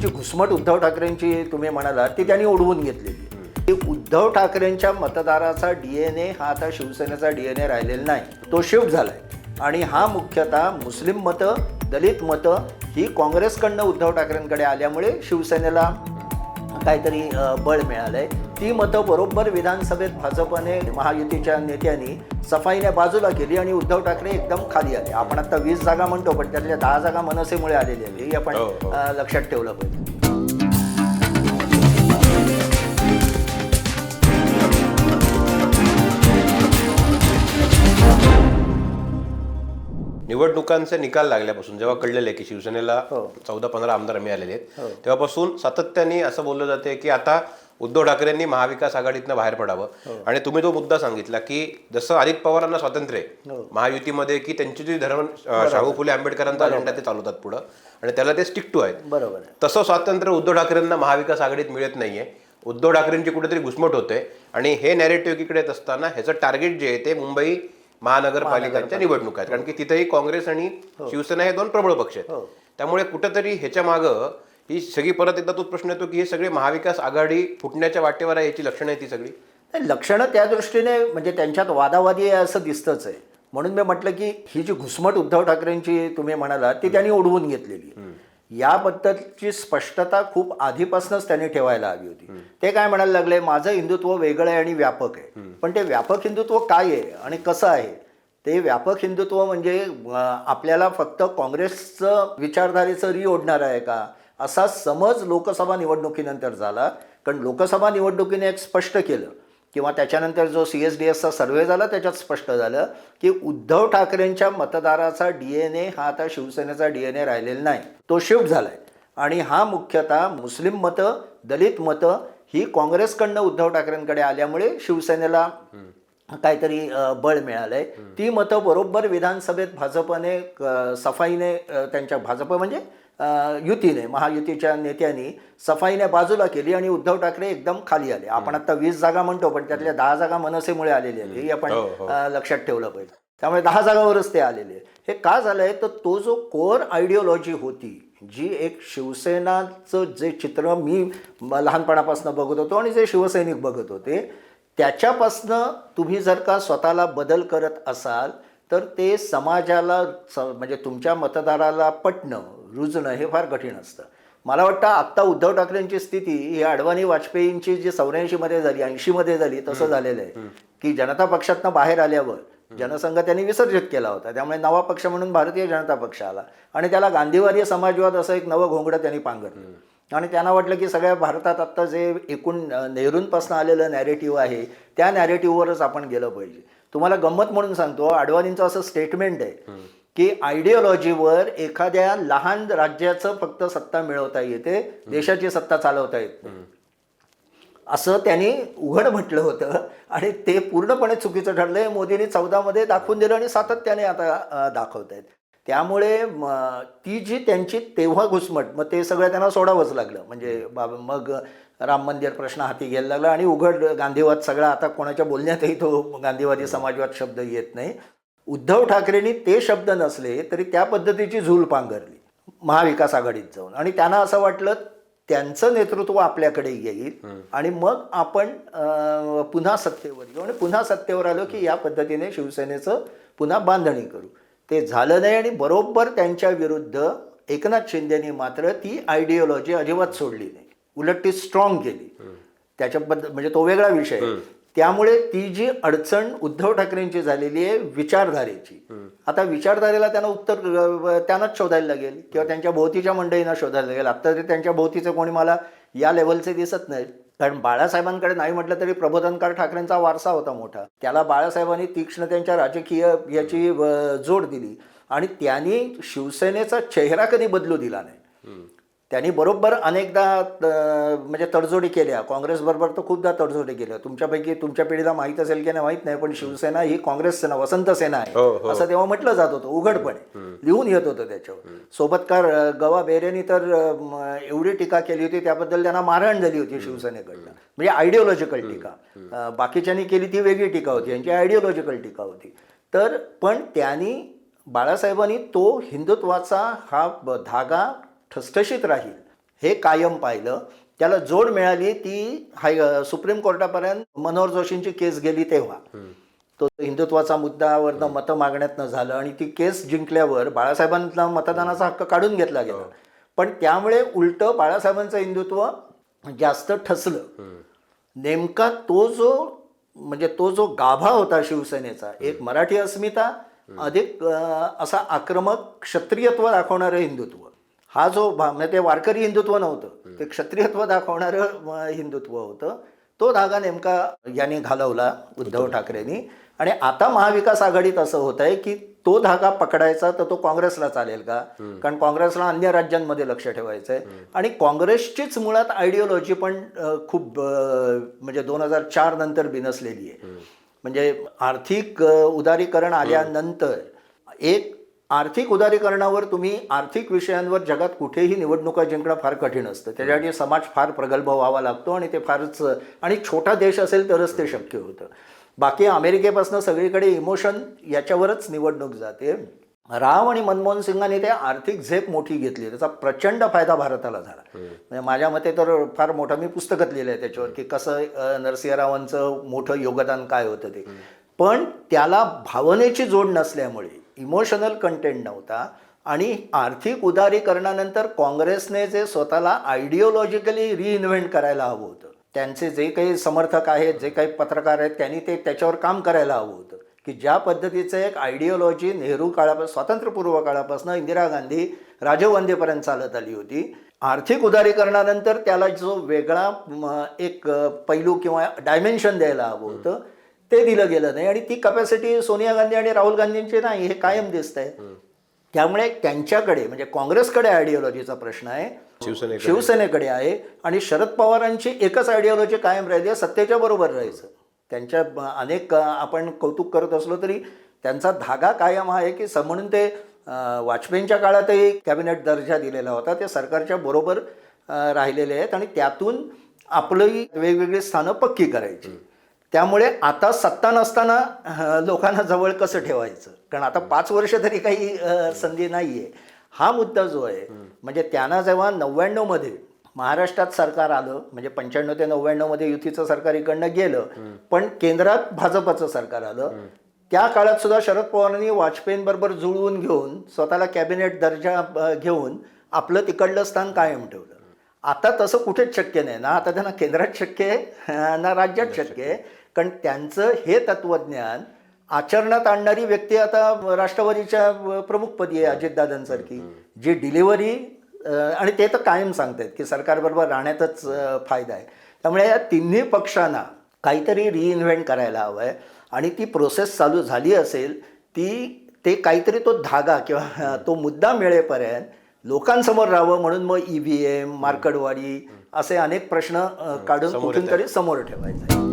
जी घुसमट उद्धव ठाकरेंची तुम्ही म्हणालात ती त्यांनी ओढवून घेतलेली की उद्धव ठाकरेंच्या मतदाराचा डी एन ए हा आता शिवसेनेचा डी एन ए राहिलेला नाही. तो शिफ्ट झालाय. आणि हा मुख्यतः मुस्लिम मतं दलित मतं ही काँग्रेसकडनं उद्धव ठाकरेंकडे आल्यामुळे शिवसेनेला काहीतरी बळ मिळालंय. ती मतं बरोबर विधानसभेत भाजपने महायुतीच्या नेत्यांनी सफाईने बाजूला केली आणि उद्धव ठाकरे एकदम खाली आले. आपण आता वीस जागा म्हणतो पण त्यातल्या दहा जागा मनसेमुळे आलेली आहे. हे आपण हो, हो. लक्षात ठेवलं पाहिजे. निवडणुकांचे निकाल लागल्यापासून जेव्हा कळलेले की शिवसेनेला हो. चौदा पंधरा आमदार मिळालेले आहेत तेव्हापासून सातत्याने असं बोललं जाते की आता उद्धव ठाकरेंनी महाविकास आघाडीतनं बाहेर पडावं. आणि तुम्ही तो मुद्दा सांगितला की जसं अजित पवारांना स्वातंत्र्य आहे महायुतीमध्ये की त्यांची जी धर्म शाहू फुले आंबेडकरांचा अजेंडा ते चालवतात पुढं. आणि त्याला ते स्टिक टू आहेत बरोबर आहे. तसं स्वातंत्र्य उद्धव ठाकरेंना महाविकास आघाडीत मिळत नाहीये. उद्धव ठाकरेंची कुठेतरी घुसमट होते. आणि हे नॅरेटिव्ह एकीकडे येत असताना ह्याचं टार्गेट जे आहे ते मुंबई महानगरपालिकांच्या निवडणुका आहेत. कारण की तिथेही काँग्रेस आणि शिवसेना हे दोन प्रबळ पक्ष आहेत. हो. त्यामुळे कुठेतरी ह्याच्या मागं ही सगळी परत एकदा तोच प्रश्न येतो की हे सगळे महाविकास आघाडी फुटण्याच्या वाटेवर आहे याची लक्षणं आहे ती सगळी? लक्षणं त्या दृष्टीने म्हणजे त्यांच्यात वादावादी आहे असं दिसतंच आहे. म्हणून मी म्हटलं की ही जी घुसमट उद्धव ठाकरेंची तुम्ही म्हणालात ती त्यांनी ओढवून घेतलेली आहे. याबद्दलची स्पष्टता खूप आधीपासूनच त्यांनी ठेवायला हवी होती. ते काय म्हणायला लागले माझं हिंदुत्व वेगळं आहे आणि व्यापक आहे. पण ते व्यापक हिंदुत्व काय आहे आणि कसं आहे? ते व्यापक हिंदुत्व म्हणजे आपल्याला फक्त काँग्रेसचं विचारधारेचं री ओढणार आहे का? असा समज लोकसभा निवडणुकीनंतर झाला. कारण लोकसभा निवडणुकीने एक स्पष्ट केलं. किंवा त्याच्यानंतर जो सी एस डी एसचा सर्व्हे झाला त्याच्यात स्पष्ट झालं की उद्धव ठाकरेंच्या मतदाराचा डी एन ए हा आता शिवसेनेचा डी एन ए राहिलेला नाही. तो शिफ्ट झालाय. आणि हा मुख्यतः मुस्लिम मतं दलित मतं ही काँग्रेसकडनं उद्धव ठाकरेंकडे आल्यामुळे शिवसेनेला काहीतरी बळ मिळालंय. ती मतं बरोबर विधानसभेत भाजपने सफाईने त्यांच्या भाजप म्हणजे युतीने महायुतीच्या नेत्यांनी सफाईने बाजूला केली आणि उद्धव ठाकरे एकदम खाली आले. आपण आता वीस जागा म्हणतो पण त्यातल्या दहा जागा मनसेमुळे आलेली आहेत. हे आपण हो, हो. लक्षात ठेवलं पाहिजे. त्यामुळे दहा जागावरच ते आलेले आहे. हे का झालंय? तर तो जो कोर आयडिओलॉजी होती जी एक शिवसेनाचं जे चित्र मी म- लहानपणापासून बघत होतो आणि जे शिवसैनिक बघत होते त्याच्यापासनं तुम्ही जर का स्वतःला बदल करत असाल तर ते समाजाला स म्हणजे तुमच्या मतदाराला पटणं रुजणं हे फार कठीण असतं. मला वाटतं आत्ता उद्धव ठाकरेंची स्थिती ही अडवाणी वाजपेयींची जी चौऱ्याऐंशीमध्ये झाली ऐंशीमध्ये झाली तसं झालेलं आहे. की जनता पक्षातनं बाहेर आल्यावर जनसंघ त्यांनी विसर्जित केला होता. त्यामुळे नवा पक्ष म्हणून भारतीय जनता पक्ष आला. आणि त्याला गांधीवादी समाजवाद असं एक नवं घोंगडं त्यांनी पांघरलं. आणि त्यांना वाटलं की सगळ्या भारतात आत्ता जे एकूण नेहरूंपासून आलेलं नॅरेटिव्ह आहे त्या नॅरेटिव्हवरच आपण गेलं पाहिजे. तुम्हाला गंमत म्हणून सांगतो अडवाणींचं असं स्टेटमेंट आहे की आयडिओलॉजीवर एखाद्या लहान राज्याचं फक्त सत्ता मिळवता येते देशाची सत्ता चालवता येत. असं त्यांनी उघड म्हटलं होतं. आणि ते पूर्णपणे चुकीचं ठरलंय. मोदींनी चौदामध्ये दाखवून दिलं आणि सातत्याने आता दाखवत आहेत त्यामुळे ती जी त्यांची तेव्हा घुसमट मग ते सगळं त्यांना सोडावंच लागलं. म्हणजे बाब मग राम मंदिर प्रश्न हाती घ्यायला लागला आणि उघड गांधीवाद सगळा. आता कोणाच्या बोलण्यातही तो गांधीवादी समाजवाद शब्द येत नाही. उद्धव ठाकरेंनी ते शब्द नसले तरी त्या पद्धतीची झूल पांघरली महाविकास आघाडीत जाऊन. आणि त्यांना असं वाटलं त्यांचं नेतृत्व आपल्याकडे येईल आणि मग आपण पुन्हा सत्तेवर येऊ. आणि पुन्हा सत्तेवर आलो की या पद्धतीने शिवसेनेचं पुन्हा बांधणी करू. ते झालं नाही आणि बरोबर त्यांच्या विरुद्ध एकनाथ शिंदेनी मात्र ती आयडिओलॉजी अजिबात सोडली नाही. उलट ती स्ट्रॉंग केली. त्याच्याबद्दल म्हणजे तो वेगळा विषय आहे. त्यामुळे ती जी अडचण उद्धव ठाकरेंची झालेली आहे विचारधारेची. आता विचारधारेला त्यांना उत्तर त्यांनाच शोधायला लागेल किंवा त्यांच्या भोवतीच्या मंडळींना शोधायला लागेल. आता तरी त्यांच्या भोवतीचं कोणी मला या लेवलचे दिसत नाही. कारण बाळासाहेबांकडे नाही म्हटलं तरी प्रबोधनकार ठाकरेंचा वारसा होता मोठा. त्याला बाळासाहेबांनी तीक्ष्णतेच्या राजकीय याची जोड दिली. आणि त्यांनी शिवसेनेचा चेहरा कधी बदलू दिला नाही. त्यांनी बरोबर अनेकदा म्हणजे तडजोडी केल्या. काँग्रेसबरोबर तर खूपदा तडजोडी केल्या. तुमच्यापैकी तुमच्या पिढीला माहीत असेल की नाही माहीत नाही पण शिवसेना ही काँग्रेस सेना वसंत सेना हो, आहे. हो. असं तेव्हा म्हटलं जात होतं उघडपणे. लिहून येत होतं त्याच्यावर. सोबतकार अ, गवा बेरेनी तर एवढी टीका केली होती त्याबद्दल त्यांना मारहाण झाली होती शिवसेनेकडनं. म्हणजे आयडिओलॉजिकल टीका. बाकीच्यांनी केली ती वेगळी टीका होती यांची आयडिओलॉजिकल टीका होती. तर पण त्यांनी बाळासाहेबांनी तो हिंदुत्वाचा हा धागा ठसठशीत राहील. हे कायम पाहिलं. त्याला जोड मिळाली ती हाय सुप्रीम कोर्टापर्यंत मनोहर जोशींची केस गेली तेव्हा. तो हिंदुत्वाचा मुद्द्यावरनं मतं मागण्यातनं झालं आणि ती केस जिंकल्यावर बाळासाहेबांना मतदानाचा हक्क काढून घेतला गेला. पण त्यामुळे उलट बाळासाहेबांचं हिंदुत्व जास्त ठसलं. नेमका तो जो म्हणजे तो जो गाभा होता शिवसेनेचा एक मराठी अस्मिता अधिक असा आक्रमक क्षत्रियत्व दाखवणारं हिंदुत्व हा जो भा- म्हणजे ते वारकरी हिंदुत्व नव्हतं. ते क्षत्रियत्व दाखवणारं हिंदुत्व होतं. तो धागा नेमका याने घालवला उद्धव ठाकरेंनी. आणि आता महाविकास आघाडीत असं होत आहे की तो धागा पकडायचा तर तो काँग्रेसला चालेल का? कारण काँग्रेसला अन्य राज्यांमध्ये लक्ष ठेवायचं आहे आणि काँग्रेसचीच मुळात आयडिओलॉजी पण खूप म्हणजे दोन हजार चार नंतर बिनसलेली आहे. म्हणजे आर्थिक उदारीकरण आल्यानंतर एक आर्थिक उदारीकरणावर तुम्ही आर्थिक विषयांवर जगात कुठेही निवडणुका जिंकणं फार कठीण असतं. त्याच्यासाठी समाज फार प्रगल्भ व्हावा लागतो आणि ते फारच आणि छोटा देश असेल तरच ते शक्य होतं. बाकी अमेरिकेपासून सगळीकडे इमोशन याच्यावरच निवडणूक जाते. राव आणि मनमोहन सिंगांनी ते आर्थिक झेप मोठी घेतली. त्याचा प्रचंड फायदा भारताला झाला. म्हणजे माझ्या मते तर फार मोठं मी पुस्तकच लिहिलं आहे त्याच्यावर की कसं नरसिंहरावांचं मोठं योगदान काय होतं ते. पण त्याला भावनेची जोड नसल्यामुळे इमोशनल कंटेंट नव्हता. आणि आर्थिक उदारीकरणानंतर काँग्रेसने जे स्वतःला आयडिओलॉजिकली रिइन्व्हेंट करायला हवं होतं. त्यांचे जे काही समर्थक आहेत जे काही पत्रकार आहेत त्यांनी ते त्याच्यावर काम करायला हवं होतं. की ज्या पद्धतीचं एक आयडिओलॉजी नेहरू काळापासून स्वातंत्र्यपूर्व काळापासून इंदिरा गांधी राजीव गांधीपर्यंत चालत आली होती. आर्थिक उदारीकरणानंतर त्याला जो वेगळा एक पैलू किंवा डायमेन्शन द्यायला हवं होतं. ते दिलं गेलं नाही आणि ती कपॅसिटी सोनिया गांधी आणि राहुल गांधींची नाही हे कायम दिसतंय. त्यामुळे त्यांच्याकडे म्हणजे काँग्रेसकडे आयडिओलॉजीचा प्रश्न आहे. शिवसेनेकडे. आहे आणि शरद पवारांची एकच आयडिओलॉजी कायम राहिली आहे सत्तेच्या बरोबर राहायचं. त्यांच्या अनेक आपण कौतुक करत असलो तरी त्यांचा धागा कायम हा आहे की म्हणून ते वाजपेयींच्या काळातही कॅबिनेट दर्जा दिलेला होता ते सरकारच्या बरोबर राहिलेले आहेत आणि त्यातून आपलंही वेगवेगळी स्थानं पक्की करायची. त्यामुळे आता सत्ता नसताना लोकांना जवळ कसं ठेवायचं? कारण आता पाच वर्ष तरी काही संधी नाही आहे हा मुद्दा जो आहे म्हणजे त्यांना जेव्हा नव्याण्णवमध्ये महाराष्ट्रात सरकार आलं म्हणजे पंच्याण्णव ते नव्याण्णवमध्ये युतीचं सरकार इकडनं गेलं पण केंद्रात भाजपचं सरकार आलं त्या काळात सुद्धा शरद पवारांनी वाजपेयींबरोबर जुळवून घेऊन स्वतःला कॅबिनेट दर्जा घेऊन आपलं तिकडलं स्थान कायम ठेवलं. आता तसं कुठेच शक्य नाही ना? आता त्यांना केंद्रात शक्य आहे ना राज्यात शक्य आहे. कारण त्यांचं हे तत्वज्ञान आचरणात आणणारी व्यक्ती आता राष्ट्रवादीच्या प्रमुखपदी आहे अजितदादांसारखी जी डिलिव्हरी आणि ते तर कायम सांगतायत की सरकारबरोबर राहण्यातच फायदा आहे. त्यामुळे या तिन्ही पक्षांना काहीतरी रिइन्व्हेंट करायला हवं आहे आणि ती प्रोसेस चालू झाली असेल ती ते काहीतरी तो धागा किंवा तो मुद्दा मिळेपर्यंत लोकांसमोर राहावं म्हणून मग ई व्ही एम मार्कडवाडी असे अनेक प्रश्न अ, काढून कुठून तरी समोर ठेवायचे